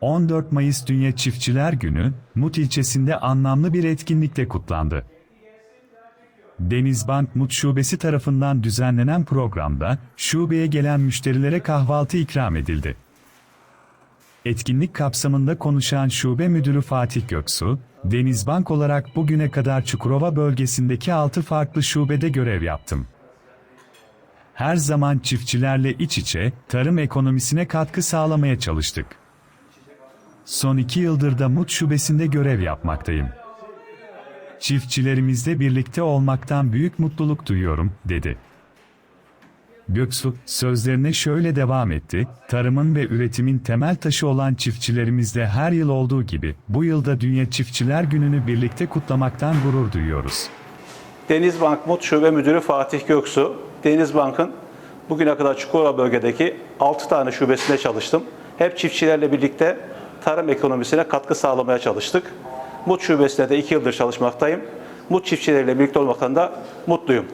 14 Mayıs Dünya Çiftçiler Günü, Mut ilçesinde anlamlı bir etkinlikle kutlandı. Denizbank Mut Şubesi tarafından düzenlenen programda, şubeye gelen müşterilere kahvaltı ikram edildi. Etkinlik kapsamında konuşan Şube Müdürü Fatih Göksu, Denizbank olarak bugüne kadar Çukurova bölgesindeki 6 farklı şubede görev yaptım. Her zaman çiftçilerle iç içe, tarım ekonomisine katkı sağlamaya çalıştık. Son iki yıldır da Mut Şubesi'nde görev yapmaktayım. Çiftçilerimizle birlikte olmaktan büyük mutluluk duyuyorum, dedi. Göksu, sözlerine şöyle devam etti, tarımın ve üretimin temel taşı olan çiftçilerimizle her yıl olduğu gibi, bu yılda Dünya Çiftçiler Günü'nü birlikte kutlamaktan gurur duyuyoruz. Denizbank Mut Şube Müdürü Fatih Göksu. Denizbank'ın bugüne kadar Çukurova bölgedeki 6 tane şubesinde çalıştım. Hep çiftçilerle birlikte tarım ekonomisine katkı sağlamaya çalıştık. Mut Şubesi'nde de 2 yıldır çalışmaktayım. Mut çiftçileriyle birlikte olmaktan da mutluyum.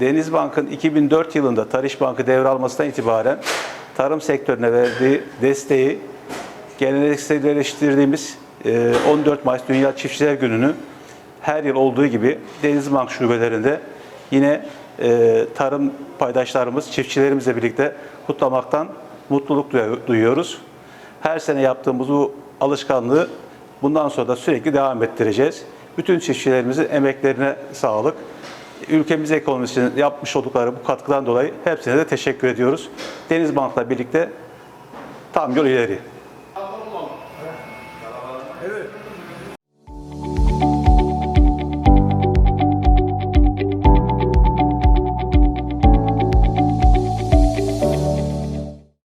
Denizbank'ın 2004 yılında Tarış Bankı devralmasından itibaren tarım sektörüne verdiği desteği gelenekselleştirdiğimiz e, 14 Mayıs Dünya Çiftçiler Günü'nü her yıl olduğu gibi Denizbank şubelerinde yine e, tarım paydaşlarımız, çiftçilerimizle birlikte kutlamaktan mutluluk duy- duyuyoruz. Her sene yaptığımız bu alışkanlığı bundan sonra da sürekli devam ettireceğiz. Bütün çiftçilerimizin emeklerine sağlık. Ülkemiz ekonomisinin yapmış oldukları bu katkıdan dolayı hepsine de teşekkür ediyoruz. Deniz Bank'la birlikte tam yol ileri. Evet.